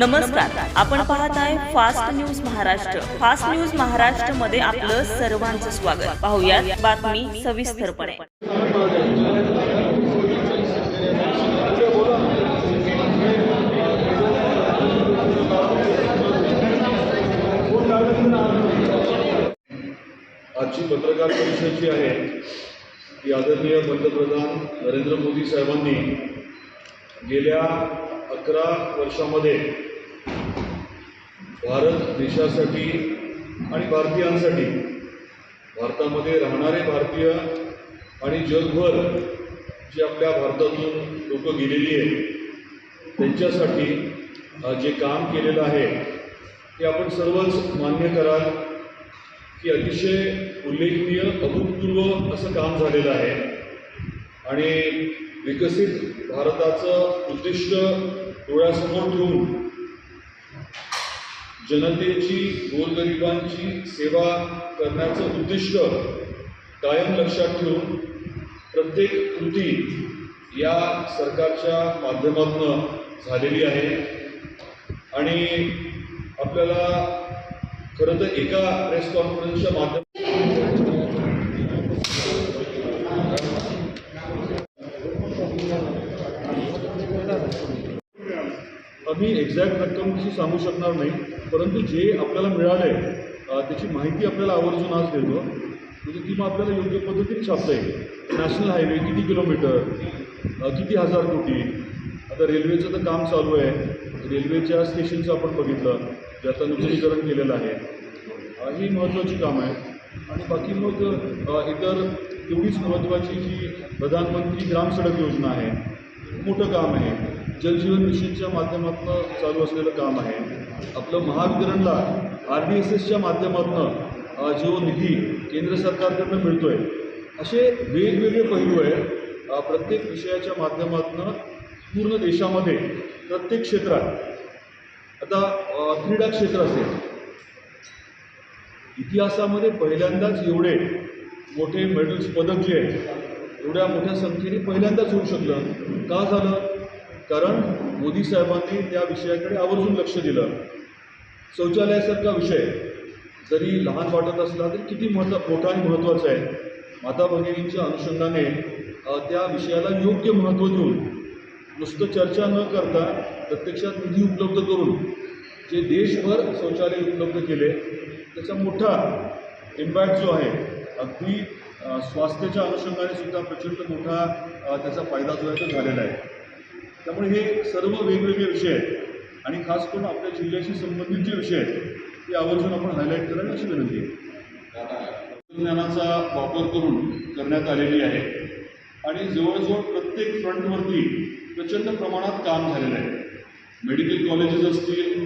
नमस्कार. आपण पाहताय fast news Maharashtra. Fast news महाराष्ट्रमध्ये आपलं सर्वांचं स्वागत. पाहुयात बातमी सविस्तरपणे. आजची पत्रकार परिषद जी आहे ती आदरणीय पंतप्रधान नरेंद्र मोदी साहेबांनी गेल्या अकरा वर्षामध्ये भारत देशासाठी आणि भारतीयांसाठी भारतामध्ये राहणारे भारतीय आणि जगभर जे आपल्या भारतातून लोक गेलेली आहेत त्यांच्यासाठी जे काम केलेलं आहे ते आपण सर्वच मान्य कराल की अतिशय उल्लेखनीय अभूतपूर्व असं काम झालेलं आहे. आणि विकसित भारताचं उद्दिष्ट डोळ्यासमोर ठेवून जनतेची गोरगरिबांची सेवा करण्याचं उद्दिष्ट कायम लक्षात ठेवून प्रत्येक कृती या सरकारच्या माध्यमातून झालेली आहे. आणि आपल्याला खरं तर एका प्रेस कॉन्फरन्सच्या माध्यमातून आम्ही एक्झॅक्ट रक्कमची सांगू शकणार नाही. परंतु जे आपल्याला मिळालं आहे त्याची माहिती आपल्याला आवर्जून आज देतो. म्हणजे ती मग आपल्याला योग्य पद्धतीने छापता येईल. नॅशनल हायवे किती किलोमीटर? किती हजार कोटी? आता रेल्वेचं तर काम चालू आहे. रेल्वेच्या स्टेशनचं आपण बघितलं जे आता नूतनीकरण केलेलं आहे. ही महत्त्वाची कामं आहेत. आणि बाकी मग इतर तेवढीच महत्त्वाची जी प्रधानमंत्री ग्राम सडक योजना आहे मोठं काम आहे. जलजीवन मिशनच्या माध्यमातून चालू असलेलं काम आहे. आपलं महावितरणला आर डी एस एसच्या माध्यमातून जो निधी केंद्र सरकारकडनं मिळतो आहे असे वेगवेगळे पैलू आहेत. प्रत्येक विषयाच्या माध्यमातून पूर्ण देशामध्ये प्रत्येक क्षेत्रात आता क्रीडा क्षेत्र असेल. इतिहासामध्ये पहिल्यांदाच एवढे मोठे मेडल्स पदक जे आहेत. एवढ्या मोठ्या संख्येने पहिल्यांदाच होऊ शकलं. का झालं? कारण मोदी साहेबांनी त्या विषयाकडे आवर्जून लक्ष दिलं. शौचालयासारखा विषय जरी लहान वाटत असला तरी किती महत्त्व मोठा आणि महत्त्वाचा आहे. माता भगिनींच्या अनुषंगाने त्या विषयाला योग्य महत्त्व देऊन नुसतं चर्चा न करता प्रत्यक्षात निधी उपलब्ध करून जे देशभर शौचालय उपलब्ध केले त्याचा मोठा इम्पॅक्ट जो आहे अगदी स्वास्थ्याच्या अनुषंगाने सुद्धा प्रचंड मोठा त्याचा फायदा जो आहे तो झालेला आहे. त्यामुळे हे सर्व वेगवेगळे विषय आहेत. आणि खास करून आपल्या जिल्ह्याशी संबंधित जे विषय आहेत ते आवर्जून आपण हायलाईट करावे अशी विनंती आहे. तंत्रज्ञानाचा वापर करून करण्यात आलेली आहे. आणि जवळजवळ प्रत्येक फ्रंटवरती प्रचंड प्रमाणात काम झालेलं आहे. मेडिकल कॉलेजेस असतील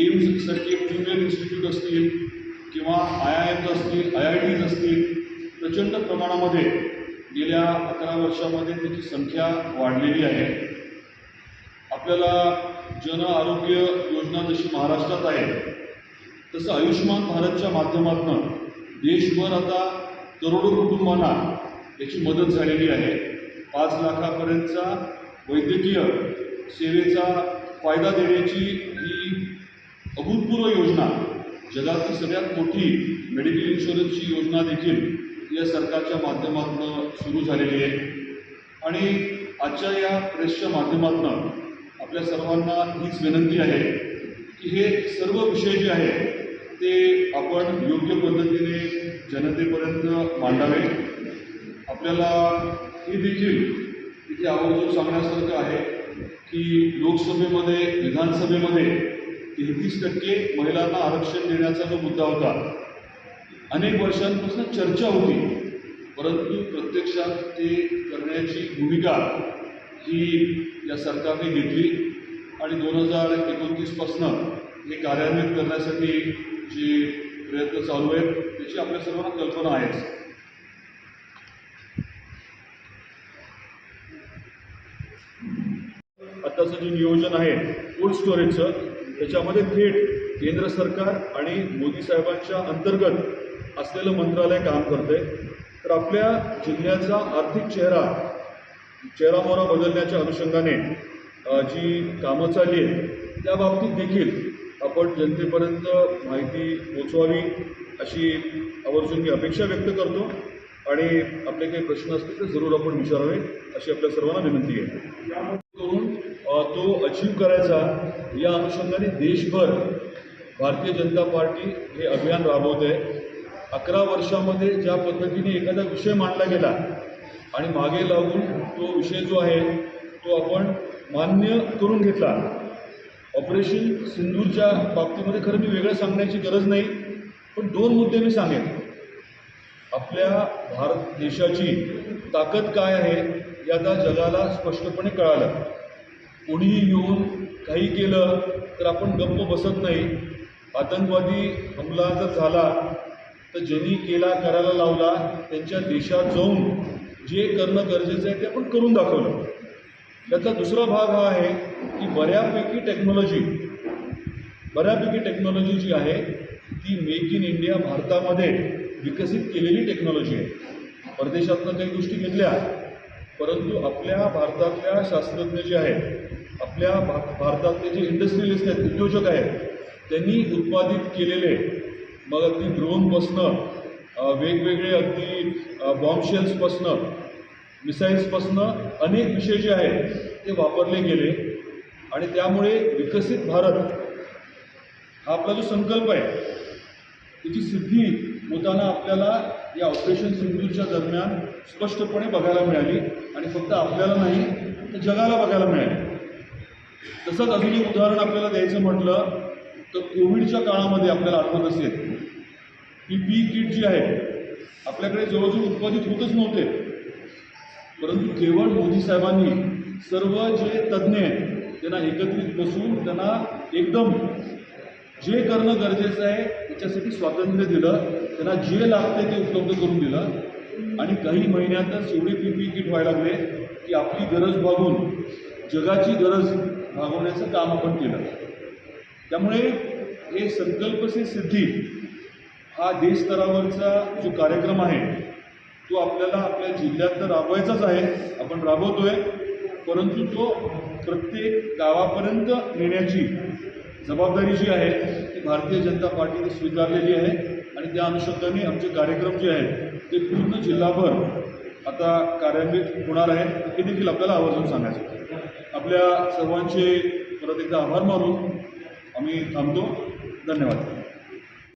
एम्स सारखे प्रीमियर इन्स्टिट्यूट असतील किंवा आय आय एम्स असतील आय आय टीज असतील प्रचंड प्रमाणामध्ये गेल्या अकरा वर्षामध्ये त्याची संख्या वाढलेली आहे. आपल्याला जन आरोग्य योजना जशी महाराष्ट्रात आहे तसं आयुष्यमान भारतच्या माध्यमातून देशभर आता करोडो कुटुंबांना याची मदत झालेली आहे. पाच लाखापर्यंतचा वैद्यकीय सेवेचा फायदा देण्याची ही अभूतपूर्व योजना जगातली सगळ्यात मोठी मेडिकल इन्शुरन्सची योजना देखील या सरकारच्या माध्यमातून सुरू झालेली आहे. आणि आजच्या या प्रेसच्या माध्यमातून आपल्या सर्वांना हीच विनंती आहे की हे सर्व विषय जे आहेत ते आपण योग्य पद्धतीने जनतेपर्यंत मांडावे. आपल्याला हे देखील इथे आवर्जून सांगण्यासारखं आहे की लोकसभेमध्ये विधानसभेमध्ये तेहतीस टक्के महिलांना आरक्षण देण्याचा जो मुद्दा होता अनेक वर्षांपासून चर्चा होती परंतु प्रत्यक्षात ते करण्याची भूमिका ही या सरकारने घेतली आणि दोन हजार एकोणतीसपासनं हे कार्यान्वित करण्यासाठी जे प्रयत्न चालू आहेत त्याची आपल्या सर्वांना कल्पना आहेच. आत्ताचं जे नियोजन आहे कोल्ड स्टोरेजचं त्याच्यामध्ये थेट केंद्र सरकार आणि मोदी साहेबांच्या अंतर्गत असलेलं मंत्रालय काम करते तर आपल्या जिल्ह्याचा आर्थिक चेहरा चेहरामोहरा बदलण्याच्या अनुषंगाने जी कामं चालली आहेत त्या बाबतीत देखील आपण जनतेपर्यंत माहिती पोचवावी अशी आवर्जून मी अपेक्षा व्यक्त करतो. आणि आपले काही प्रश्न असतील तर जरूर आपण विचारावे अशी आपल्या सर्वांना विनंती आहे. करून तो अचीव करायचा या अनुषंगाने देशभर भारतीय जनता पार्टी हे अभियान राबवत आहे अकरा वर्षामध्ये ज्या पद्धतीने एखादा विषय मांडला गेला आणि मागे लागून तो विषय जो आहे तो आपण मान्य करून घेतला. ऑपरेशन सिंदूरच्या बाबतीमध्ये खरं मी वेगळं सांगण्याची गरज नाही पण दोन मुद्दे मी सांगेन. आपल्या भारत देशाची ताकद काय आहे हे आता जगाला स्पष्टपणे कळालं. कोणीही येऊन काही केलं तर आपण गप्प बसत नाही. आतंकवादी हमला जर झाला तर ज्यांनी केला करायला लावला त्यांच्या देशात जाऊन जे करणं गरजेचं आहे ते आपण करून दाखवलं. त्याचा दुसरा भाग हा आहे की बऱ्यापैकी टेक्नॉलॉजी बऱ्यापैकी टेक्नॉलॉजी जी आहे ती मेक इन इंडिया भारतामध्ये विकसित केलेली टेक्नॉलॉजी आहे. परदेशातनं काही गोष्टी घेतल्या परंतु आपल्या भारतातल्या शास्त्रज्ञ जे आहेत आपल्या भा भारतातले जे इंडस्ट्रियलिस्ट आहेत उद्योजक आहेत त्यांनी उत्पादित केलेले मग अगदी ड्रोनपासनं वेगवेगळे अगदी बॉम्बशेल्सपासनं मिसाईल्सपासनं अनेक विषय जे आहेत ते वापरले गेले. आणि त्यामुळे विकसित भारत हा आपला जो संकल्प आहे त्याची सिद्धी होताना आपल्याला या ऑपरेशन सिंधूच्या दरम्यान स्पष्टपणे बघायला मिळाली. आणि फक्त आपल्याला नाही तर जगाला बघायला मिळाली. तसंच अजून एक उदाहरण आपल्याला द्यायचं म्हटलं तर कोविडच्या काळामध्ये आपल्याला आठवत असेल ही पी किट जी आहे आपल्याकडे जवळजवळ उत्पादित होतच नव्हते. परंतु केवळ मोदी साहेबांनी सर्व जे तज्ज्ञ आहेत त्यांना एकत्रित बसून त्यांना एकदम जे करणं गरजेचं आहे त्याच्यासाठी स्वातंत्र्य दिलं त्यांना जे लागते ते उपलब्ध करून दिलं. आणि काही महिन्यातच एवढे पी पी किट व्हायला लागले की आपली गरज भागून जगाची गरज भागवण्याचं काम आपण केलं. त्यामुळे हे संकल्प से सिद्धी हा देश स्तरावरचा जो कार्यक्रम आहे तो आपल्याला आपल्या जिल्ह्यात तर राबवायचाच आहे आपण राबवतोय. परंतु तो प्रत्येक गावापर्यंत नेण्याची जबाबदारी जी आहे ती भारतीय जनता पार्टीने स्वीकारलेली आहे. आणि त्या अनुषंगाने आमचे कार्यक्रम जे आहेत ते पूर्ण जिल्हाभर आता कार्यान्वित होणार आहेत हे देखील आपल्याला आवर्जून सांगायचं आपल्या सर्वांचे परत एकदा आभार मानून आम्ही थांबतो. धन्यवाद.